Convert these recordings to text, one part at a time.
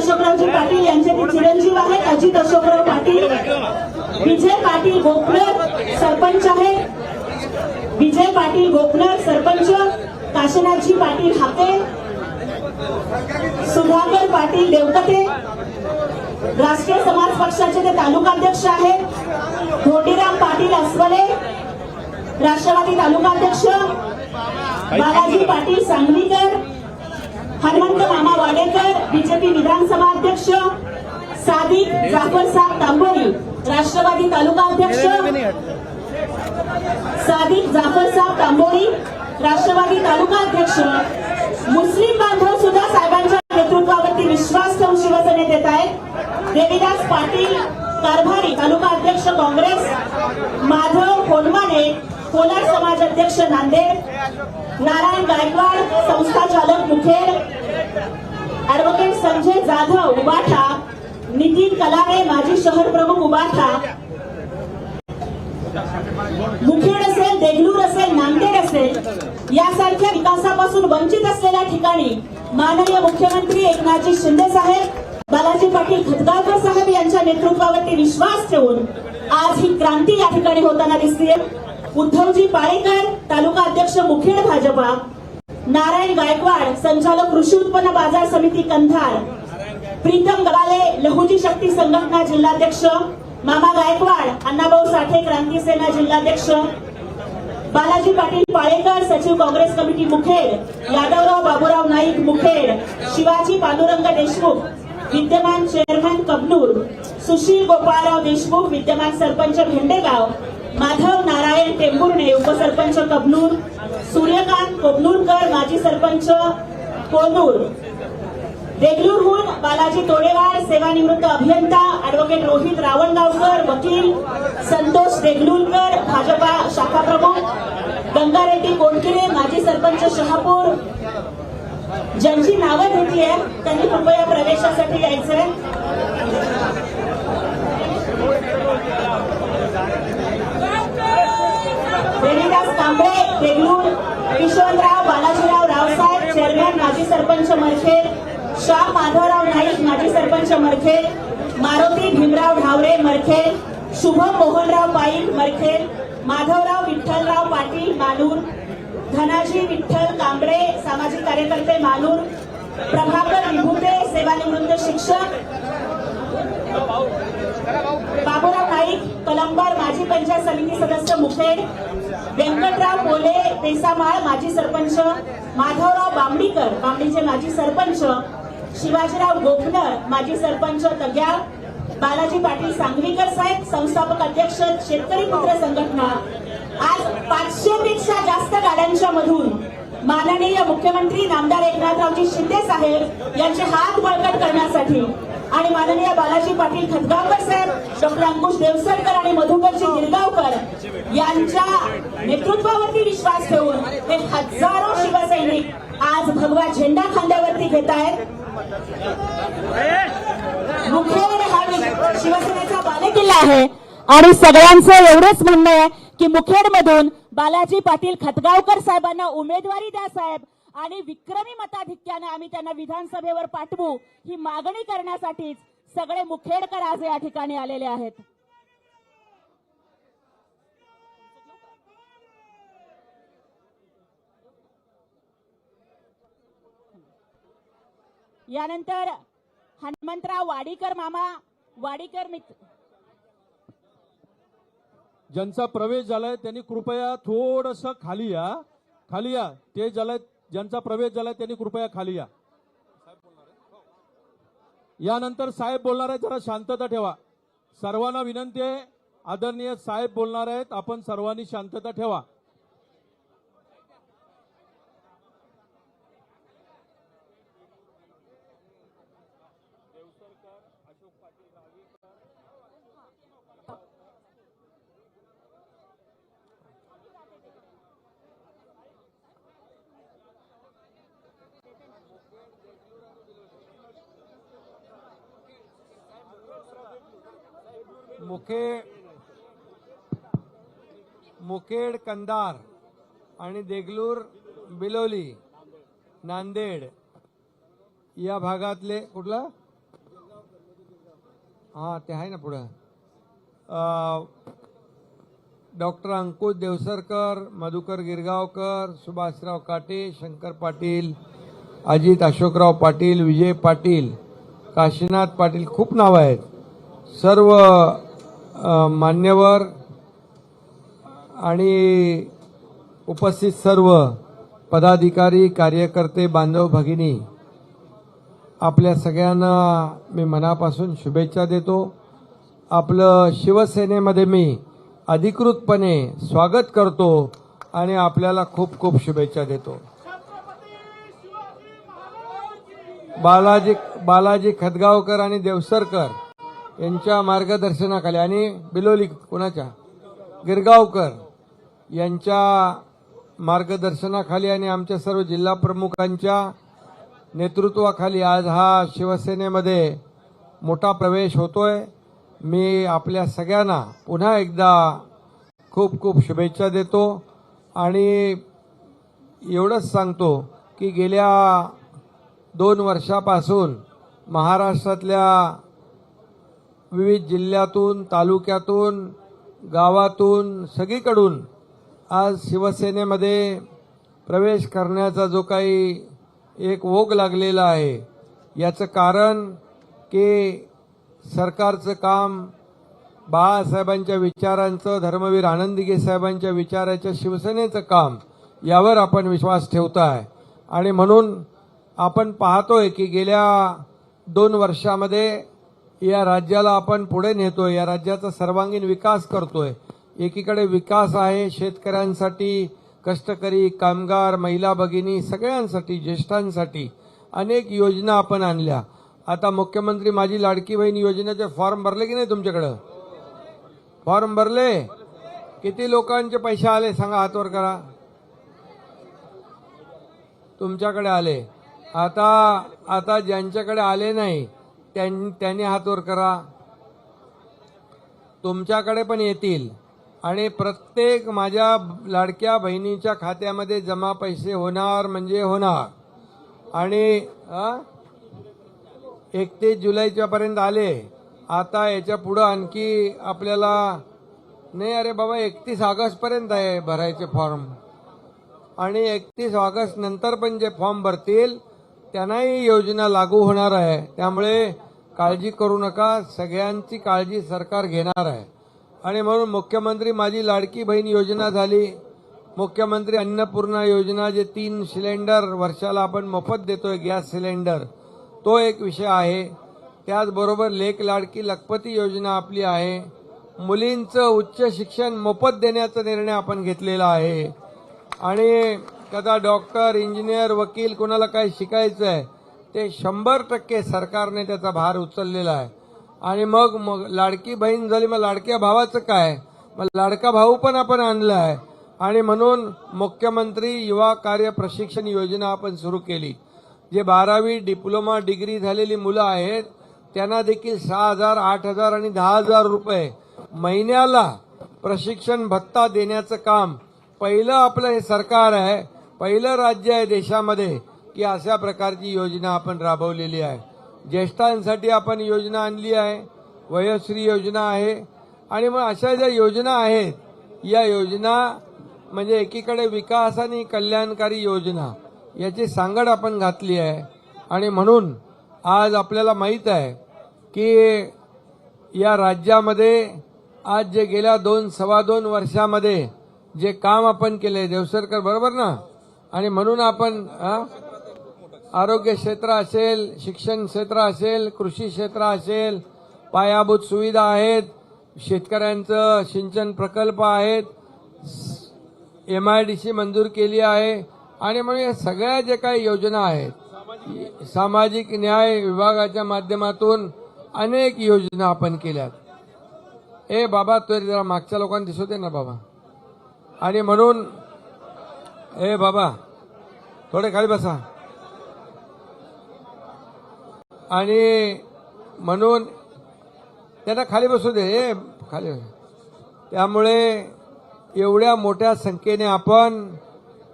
अशोकरावजी पाटील यांचे ते चिरंजीव आहेत अजित अशोकराव पाटील विजय पाटील गोपनर सरपंच आहेत. विजय पाटील गोपनर सरपंच काशीनाथजी पाटील हाके सुधाकर पाटील देवकते राष्ट्रीय समाज पक्षाचे ते तालुकाध्यक्ष आहेत घोटीराम पाटील अस्वले राष्ट्रवादी तालुकाध्यक्ष बालाजी पाटील सांगलीकर हनुमंत मामा वाडेकर बीजेपी विधानसभा अध्यक्ष सादिक जाफरसाब तांबोरी राष्ट्रवादी तालुकाध्यक्ष सादिक जाफरसाब तांबोरी राष्ट्रवादी तालुकाध्यक्ष मुस्लिम बांधव सुद्धा साहेबांच्या नेतृत्वावरती विश्वास ठेवून शिवसेनेत येत आहेत. देवीदास पाटील कारभारी तालुका अध्यक्ष काँग्रेस माधव कोंडमाने कोलार समाज अध्यक्ष नांदेड नारायण गायकवाड संस्था चालक मुखेड ऍडव्होकेट संजय जाधव उबाठा नितीन कलारे माजी शहर प्रमुख उबाठा मुखेड असेल देगलूर असेल नांदेड असेल यासारख्या विकासापासून वंचित असलेल्या ठिकाणी माननीय मुख्यमंत्री एकनाथजी शिंदे साहेब बालाजी पाटील खतगावकर साहेब यांच्या नेतृत्वावरती विश्वास ठेवून आज ही क्रांती या ठिकाणी होताना दिसते उद्धवजी पाळेकर तालुका अध्यक्ष मुखेड भाजपा. नारायण गायकवाड संचालक कृषी उत्पन्न बाजार समिती कंधार. प्रीतम गवाले लहुजी शक्ती संघटना जिल्हाध्यक्ष. मामा गायकवाड अण्णाभाऊ साठे क्रांती सेना जिल्हाध्यक्ष. बालाजी पाटील पाळेकर सचिव काँग्रेस कमिटी मुखेड. यादवराव बाबूराव नाईक मुखेड. शिवाजी पांडुरंग देशमुख विद्यमान चेअरमॅन कबनूर. सुशील गोपाळराव देशमुख विद्यमान सरपंच भेंडेगाव. माधव नारायण टेंभुर्णे उपसरपंच कबनूर सूर्यकांत कोबनूरकर माजी सरपंच कोनूर देगलूरहून बालाजी तोडेवाड सेवानिवृत्त अभियंता अॅडव्होकेट रोहित रावणगावकर वकील संतोष देगलूरकर भाजपा शाखा प्रमुख. गंगारेड्डी कोणकिरे माजी सरपंच शहापूर. ज्यांची नावं घेतली आहे त्यांनी कृपया प्रवेशासाठी यायचंय. तांबे कांबळे देगलूर यशवंतराव बालाजीराव रावसाहेब चेअरमॅन माजी सरपंच मरखेड श्याम माधवराव नाईक माजी सरपंच मरखेड मारुती भीमराव ढावरे मरखेड शुभम मोहनराव पाईक मरखेड माधवराव विठ्ठलराव पाटील मालूर धनाजी विठ्ठल कांबळे सामाजिक कार्यकर्ते मालूर प्रभाकर विभुते सेवानिवृत्त शिक्षक बाबूराव नाईक कलंबर माजी पंचायत समिती सदस्य मुखेड व्यंकटराव कोले पेसामाळ माजी सरपंच माधवराव बांबडीकर बांबडीचे माजी सरपंच शिवाजीराव गोपनर माजी सरपंच तग्या बालाजी पाटील सांगलीकर साहेब संस्थापक अध्यक्ष शेतकरी पुत्र संघटना. आज पाचशे पेक्षा जास्त गाड्यांच्या मधून माननीय मुख्यमंत्री नामदार एकनाथरावजी शिंदे साहेब यांचे हात बळकट करण्यासाठी आणि माननीय बालाजी पाटील खतगावकर साहेब डॉक्टर अंकुश देवसरकर आणि मधुकरजी गिरगावकर यांच्या नेतृत्वावरती विश्वास ठेवून हे हजारो शिवसैनिक आज भगवा झेंडा खांद्यावरती घेत आहेत. मुखेड हा शिवसेनेचा बालेकिल्ला आहे. आणि सगळ्यांचं एवढंच म्हणणं आहे की मुखेडमधून बालाजी पाटील खतगावकर साहेबांना उमेदवारी द्या साहेब. आणि विक्रमी मताधिक्याने आम्ही त्यांना विधानसभेवर पाठवू ही मागणी करण्यासाठीच सगळे मुखेडकर आज या ठिकाणी आलेले आहेत. यानंतर हनुमंतराव वाडीकर मामा वाडीकर मित्र ज्यांचा प्रवेश झालाय त्यांनी कृपया थोडस खाली या. खाली या. ते झालंय ज्यांचा प्रवेश झालाय त्यांनी कृपया खाली या. यानंतर साहेब बोलणार आहेत जरा शांतता ठेवा. सर्वांना विनंती आहे आदरणीय साहेब बोलणार आहेत आपण सर्वांनी शांतता ठेवा. मुखे मुखेड कंदार आणि देगलूर बिलोली नांदेड या भागातले कुठलं? हा ते आहे ना पुढं. डॉक्टर अंकुश देवसरकर मधुकर गिरगावकर सुभाषराव काटे शंकर पाटील अजित अशोकराव पाटील विजय पाटील काशीनाथ पाटील खूप नावं आहेत. सर्व मान्यवर आणि उपस्थित सर्व पदाधिकारी कार्यकर्ते बांधव भगिनी आपल्या सगळ्यांना मी मनापासून शुभेच्छा देतो. आपलं शिवसेनेमध्ये मी अधिकृतपणे स्वागत करतो आणि आपल्याला खूप खूप शुभेच्छा देतो. बालाजी बालाजी खदगावकर आणि देवसरकर यांच्या मार्गदर्शनाखाली आणि बिलोली कोणाच्या? गिरगावकर यांच्या मार्गदर्शनाखाली आणि आमच्या सर्व जिल्हा प्रमुखांच्या नेतृत्वाखाली आज हा शिवसेनेमध्ये मोठा प्रवेश होतोय. मी आपल्या सगळ्यांना पुन्हा एकदा खूप खूप शुभेच्छा देतो आणि एवढंच सांगतो की गेल्या दोन वर्षापासून महाराष्ट्रातल्या विविध जिल्ह्यातून तालुक्यातून गावातून सगळीकडून आज शिवसेनेमध्ये प्रवेश करण्याचा जो काही एक ओघ लागलेला आहे याचं कारण की सरकारचं काम बाळासाहेबांच्या विचारांचं धर्मवीर आनंदगी साहेबांच्या विचाराच्या शिवसेनेचं काम यावर आपण विश्वास ठेवताय. आणि म्हणून आपण पाहतोय की गेल्या दोन वर्षामध्ये या राज्याला आपण पुढे नेतोय या राज्याचा सर्वांगीण विकास करतोय. एकीकडे विकास आहे शेतकऱ्यांसाठी कष्टकरी कामगार महिला भगिनी सगळ्यांसाठी ज्येष्ठांसाठी अनेक योजना आपण आणल्या. आता मुख्यमंत्री माझी लाडकी बहीण योजनेचे फॉर्म भरले की नाही तुमच्याकडं? फॉर्म भरले? किती लोकांचे पैसे आले सांगा हातवर करा. तुमच्याकडे आले. आता आता ज्यांच्याकडे आले नाही त्यां- त्यांनी हातवर करा. तुमच्याकडे पण येतील. आणि प्रत्येक माझ्या लाडक्या बहिणीच्या खात्यामध्ये जमा पैसे होणार म्हणजे होणार. आणि एकतीस जुलैच्या पर्यंत आले. आता याच्या पुढं आणखी आपल्याला नाही अरे बाबा एकतीस ऑगस्टपर्यंत आहे भरायचे फॉर्म. आणि एकतीस ऑगस्ट नंतर पण जे फॉर्म भरतील त्यांनाही योजना लागू होणार आहे. त्यामुळे काळजी करू नका सगळ्यांची काळजी सरकार घेणार आहे. आणि म्हणून मुख्यमंत्री माझी लाडकी बहीण योजना झाली. मुख्यमंत्री अन्नपूर्णा योजना जे तीन सिलेंडर वर्षाला आपण मोफत देतोय गॅस सिलेंडर तो एक विषय आहे. त्याचबरोबर लेख लाडकी लखपती योजना आपली आहे. मुलींचं उच्च शिक्षण मोफत देण्याचा निर्णय आपण घेतलेला आहे. आणि कदा डॉक्टर इंजिनियर वकील कोणाला काही शिकायचं आहे ते शंभर टक्के सरकारने त्याचा भार उचललेला आहे. आणि मग मग लाडकी बहीण झाली मग लाडक्या भावाचं काय? मग लाडका भाऊ पण आपण आणला आहे. आणि म्हणून मुख्यमंत्री युवा कार्य प्रशिक्षण योजना आपण सुरू केली. जे बारावी डिप्लोमा डिग्री झालेली मुलं आहेत त्यांना देखील सहा हजार आठ हजार आणि दहा हजार रुपये महिन्याला प्रशिक्षण भत्ता देण्याचं काम पहिलं आपलं हे सरकार आहे पहिलं राज्य आहे देशामध्ये. की अशा प्रकारची योजना आपण राबवलेली आहे. ज्येष्ठांसाठी आपण योजना आणली आहे. वयोश्री योजना आहे. आणि मग अशा ज्या योजना आहेत या योजना म्हणजे एकीकडे विकास आणि कल्याणकारी योजना याची सांगड आपण घातली आहे. आणि म्हणून आज आपल्याला माहीत आहे की या राज्यामध्ये आज जे गेल्या दोन सव्वा दोन वर्षामध्ये जे काम आपण केले देवसरकर बरोबर ना? आणि म्हणून आपण आरोग्य क्षेत्र असेल शिक्षण क्षेत्र असेल कृषी क्षेत्र असेल पायाभूत सुविधा आहेत शेतकऱ्यांचं सिंचन प्रकल्प आहेत एम आय डी सी मंजूर केली आहे आणि म्हणून या सगळ्या जे काही योजना आहेत सामाजिक न्याय विभागाच्या माध्यमातून अनेक योजना आपण केल्यात. ए बाबा तो जरा मागच्या लोकांना दिसत ना बाबा. आणि म्हणून ए बाबा थोडे खाली बसा. आणि म्हणून त्यांना खाली बसू दे ए खाली त्यामुळे एवढ्या मोठ्या संख्येने आपण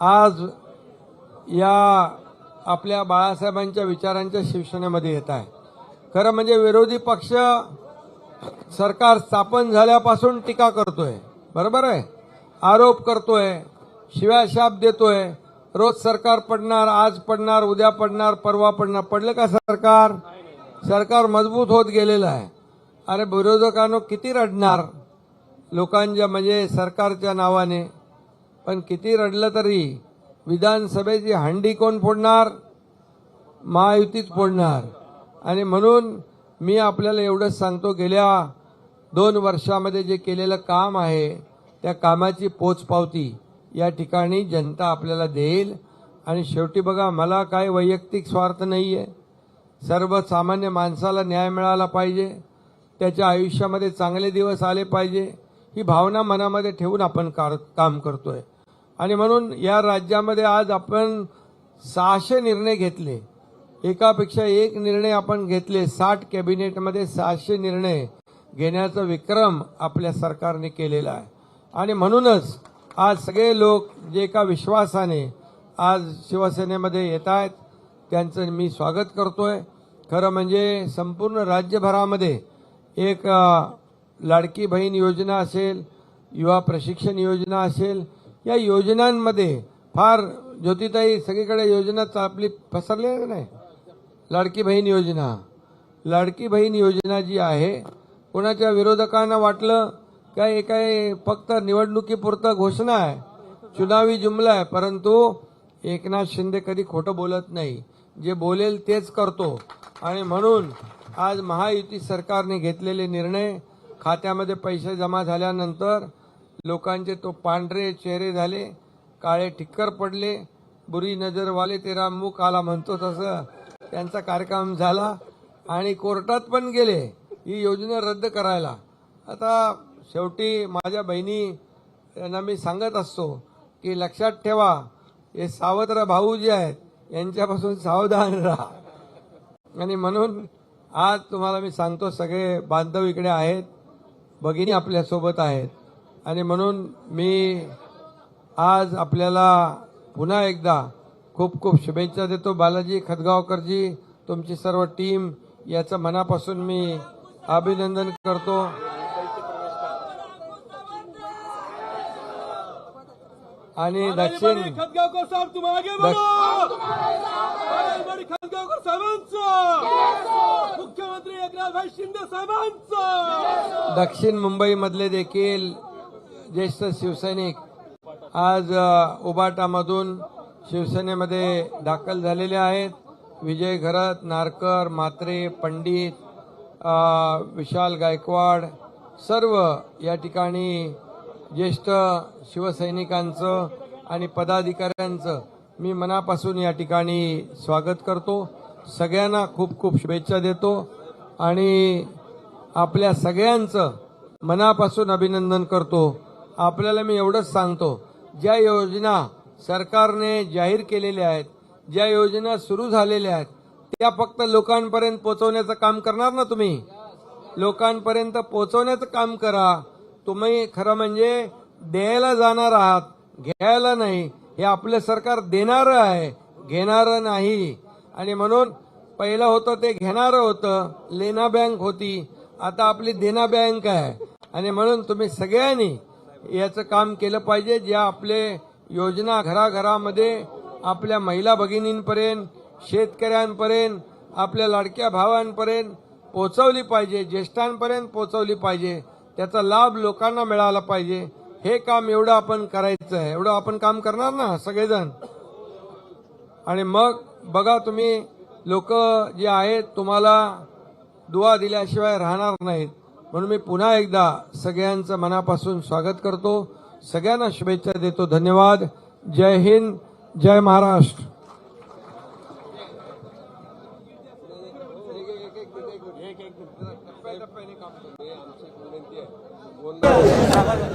आज या आपल्या बाळासाहेबांच्या विचारांच्या शिवसेनेमध्ये येत आहे. खरं म्हणजे विरोधी पक्ष सरकार स्थापन झाल्यापासून टीका करतोय. बरोबर आहे? आरोप करतोय शिव्या शाप देतोय रोज सरकार पडणार आज पडणार उद्या पडणार परवा पडणार. पडलं का सरकार? सरकार मजबूत होत गेलेलं आहे. अरे विरोधकांनो किती रडणार? लोकांच्या म्हणजे सरकारच्या नावाने. पण किती रडलं तरी विधानसभेची हंडी कोण फोडणार? महायुतीच फोडणार. आणि म्हणून मी आपल्याला एवढंच सांगतो गेल्या दोन वर्षामध्ये जे केलेलं काम आहे त्या कामाची पोचपावती या ठिकाणी जनता आपल्याला देईल. आणि शेवटी बघा मला काय वैयक्तिक स्वार्थ नाही आहे सर्वसामान्य माणसाला न्याय मिळाला पाहिजे. त्याच्या आयुष्यामध्ये चांगले दिवस आले पाहिजे. ही भावना मनामध्ये ठेवून आपण कार काम करतोय. आणि म्हणून या राज्यामध्ये आज आपण सहाशे निर्णय घेतले. एकापेक्षा एक निर्णय आपण घेतले. साठ कॅबिनेटमध्ये सहाशे निर्णय घेण्याचा विक्रम आपल्या सरकारने केलेला आहे. आणि म्हणूनच आज सगळे लोक जे एका विश्वासाने आज शिवसेनेमध्ये येत आहेत त्यांचं मी स्वागत करतोय. खरं म्हणजे संपूर्ण राज्यभरामध्ये एक लाडकी बहीण योजना असेल युवा प्रशिक्षण योजना असेल या योजनांमध्ये फार ज्योतिताई सगळीकडे योजना चा- आपली पसरली आहे नाही? लाडकी बहीण योजना. लाडकी बहीण योजना जी आहे कोणाच्या विरोधकांना वाटलं काय काही फक्त निवडणुकीपुरतं घोषणा आहे. चुनावी जुमला आहे परंतु एकनाथ शिंदे कधी खोटं बोलत नाही. जे बोलेल तेच करतो. आणि म्हणून आज महायुती सरकारने घेतलेले निर्णय खात्यामध्ये पैसे जमा झाल्यानंतर लोकांचे तो पांढरे चेहरे झाले काळे ठिक्कर पडले बुरी नजरवाले तेरा मुख आला म्हणतो तसं. त्यांचा कार्यक्रम झाला आणि कोर्टात पण गेले. ही योजना रद्द करायला. आता शेवटी माझ्या बहिणी यांना मी सांगत असतो की लक्षात ठेवा हे सावत्र भाऊ जे आहेत यांच्यापासून सावधान राहा. आणि म्हणून आज तुम्हाला मी सांगतो सगळे बांधव इकडे आहेत भगिनी आपल्यासोबत आहेत. आणि म्हणून मी आज आपल्याला पुन्हा एकदा खूप खूप शुभेच्छा देतो. बालाजी खदगावकरजी तुमची सर्व टीम याचं मनापासून मी अभिनंदन करतो. आणि दक्षिण खतगावकर साहेब तुम्ही आगे बडी खतगावकर साहेबांचं. मुख्यमंत्री एकनाथभाई शिंदे साहेबांचं. दक्षिण मुंबईमधले देखील ज्येष्ठ शिवसैनिक आज उबाटामधून शिवसेनेमध्ये दाखल झालेले आहेत. विजय घरत नारकर म्हात्रे पंडित विशाल गायकवाड सर्व या ठिकाणी ज्येष्ठ शिवसैनिकांचं आणि पदाधिकाऱ्यांचं मी मनापासून या ठिकाणी स्वागत करतो. सगळ्यांना खूप खूप शुभेच्छा देतो आणि आपल्या सगळ्यांचं मनापासून अभिनंदन करतो. आपल्याला मी एवढंच सांगतो ज्या योजना सरकारने जाहीर केलेल्या आहेत ज्या योजना सुरू झालेल्या आहेत त्या फक्त लोकांपर्यंत पोहोचवण्याचं काम करणार ना तुम्ही? लोकांपर्यंत पोहोचवण्याचं काम करा. तुम्ही खरं म्हणजे द्यायला जाणार आहात घ्यायला नाही हे आपलं सरकार देणारं आहे घेणारं नाही. आणि म्हणून पहिलं होतं ते घेणारं होतं लेना बँक होती आता आपली देना बँक आहे. आणि म्हणून तुम्ही सगळ्यांनी याचं काम केलं पाहिजे ज्या आपले योजना घराघरामध्ये आपल्या महिला भगिनींपर्यंत शेतकऱ्यांपर्यंत आपल्या लाडक्या भावांपर्यंत पोचवली पाहिजे ज्येष्ठांपर्यंत पोचवली पाहिजे. त्याचा लाभ लोकांना मिळाला पाहिजे. हे काम एवढं आपण करायचं आहे. एवढं आपण काम करणार ना सगळेजण? आणि मग बघा तुम्ही लोक जे आहेत तुम्हाला दुवा दिल्याशिवाय राहणार नाहीत. म्हणून मी पुन्हा एकदा सगळ्यांचं मनापासून स्वागत करतो. सगळ्यांना शुभेच्छा देतो. धन्यवाद. जय हिंद. जय महाराष्ट्र. 나가서